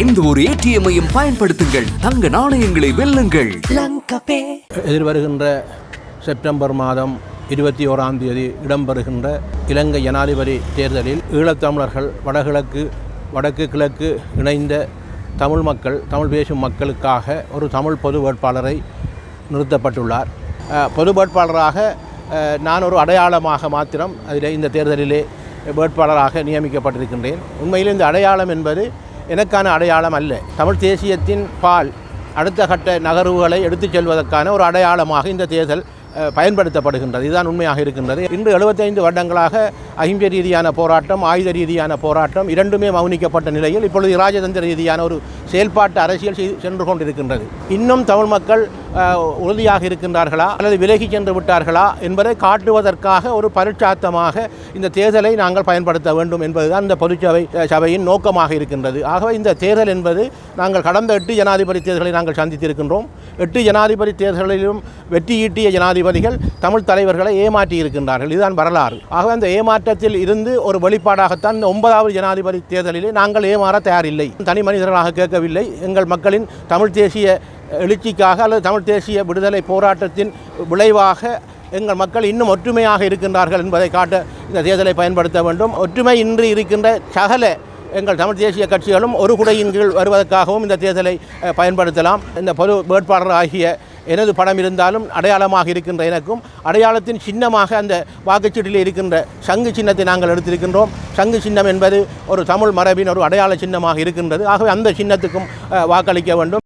எந்த ஒரு ஏடிஎம்மையும் பயன்படுத்துங்கள். தங்க நாணயங்களை வெல்லுங்கள். எதிர்வருகின்ற செப்டம்பர் மாதம் இருபத்தி ஓராம் தேதி இடம்பெறுகின்ற இலங்கை ஜனாதிபதி தேர்தலில் ஈழத்தமிழர்கள் வடகிழக்கு வடக்கு கிழக்கு இணைந்த தமிழ் மக்கள் தமிழ் பேசும் மக்களுக்காக ஒரு தமிழ் பொது வேட்பாளரை நிறுத்தப்பட்டுள்ளார். பொது வேட்பாளராக நான் ஒரு அடையாளமாக மாத்திரம் அதில் இந்த தேர்தலிலே வேட்பாளராக நியமிக்கப்பட்டிருக்கின்றேன். உண்மையில் இந்த அடையாளம் என்பது எனக்கான அடையாளம் அல்ல. தமிழ் தேசியத்தின் பால் அடுத்த கட்ட நகர்வுகளை எடுத்துச் செல்வதற்கான ஒரு அடையாளமாக இந்த தேர்தல் பயன்படுத்தப்படுகின்றது. இதுதான் உண்மையாக இருக்கின்றது. இன்று 75 வருடங்களாக அகிம்சை ரீதியான போராட்டம் ஆயுத ரீதியான போராட்டம் இரண்டுமே மௌனிக்கப்பட்ட நிலையில் இப்பொழுது ராஜதந்திர ரீதியான ஒரு செயல்பாட்டு அரசியல் சென்று கொண்டிருக்கின்றது. இன்னும் தமிழ் மக்கள் உறுதியாக இருக்கின்றார்களா? அல்லது விலகி சென்று விட்டார்களா? என்பதை காட்டுவதற்காக ஒரு பரிட்சாத்தமாக இந்த தேர்தலை நாங்கள் பயன்படுத்த வேண்டும் என்பதுதான் இந்த பொதுச்சபை சபையின் நோக்கமாக இருக்கின்றது. ஆகவே இந்த தேர்தல் என்பது நாங்கள் கடந்த எட்டு ஜனாதிபதி தேர்தலை நாங்கள் சந்தித்திருக்கின்றோம். எட்டு ஜனாதிபதி தேர்தலிலும் வெற்றியீட்டிய ஜனாதிபதிகள் தமிழ் தலைவர்களை ஏமாற்றி இருக்கின்றார்கள். இதுதான் வரலாறு. ஆகவே அந்த ஏமாற்றத்தில் இருந்து ஒரு வெளிப்பாடாகத்தான் இந்த ஒன்பதாவது ஜனாதிபதி தேர்தலிலே நாங்கள் ஏமாற தயாரில்லை. தனி மனிதர்களாக கேட்கவில்லை. எங்கள் மக்களின் தமிழ் தேசிய எழுச்சிக்காக அல்லது தமிழ் தேசிய விடுதலை போராட்டத்தின் விளைவாக எங்கள் மக்கள் இன்னும் ஒற்றுமையாக இருக்கின்றார்கள் என்பதை காட்ட இந்த தேர்தலை பயன்படுத்த வேண்டும். ஒற்றுமை இன்றி இருக்கின்ற சகல எங்கள் தமிழ் தேசிய கட்சிகளும் ஒரு குடையின் கீழ் வருவதற்காகவும் இந்த தேர்தலை பயன்படுத்தலாம். இந்த பொது வேட்பாளர் ஆகிய எனது படம் இருந்தாலும் அடையாளமாக இருக்கின்ற எனக்கும் அடையாளத்தின் சின்னமாக அந்த வாக்குச்சீட்டில் இருக்கின்ற சங்கு சின்னத்தை நாங்கள் எடுத்திருக்கின்றோம். சங்கு சின்னம் என்பது ஒரு தமிழ் மரபின் ஒரு அடையாள சின்னமாக இருக்கின்றது. ஆகவே அந்த சின்னத்துக்கும் வாக்களிக்க வேண்டும்.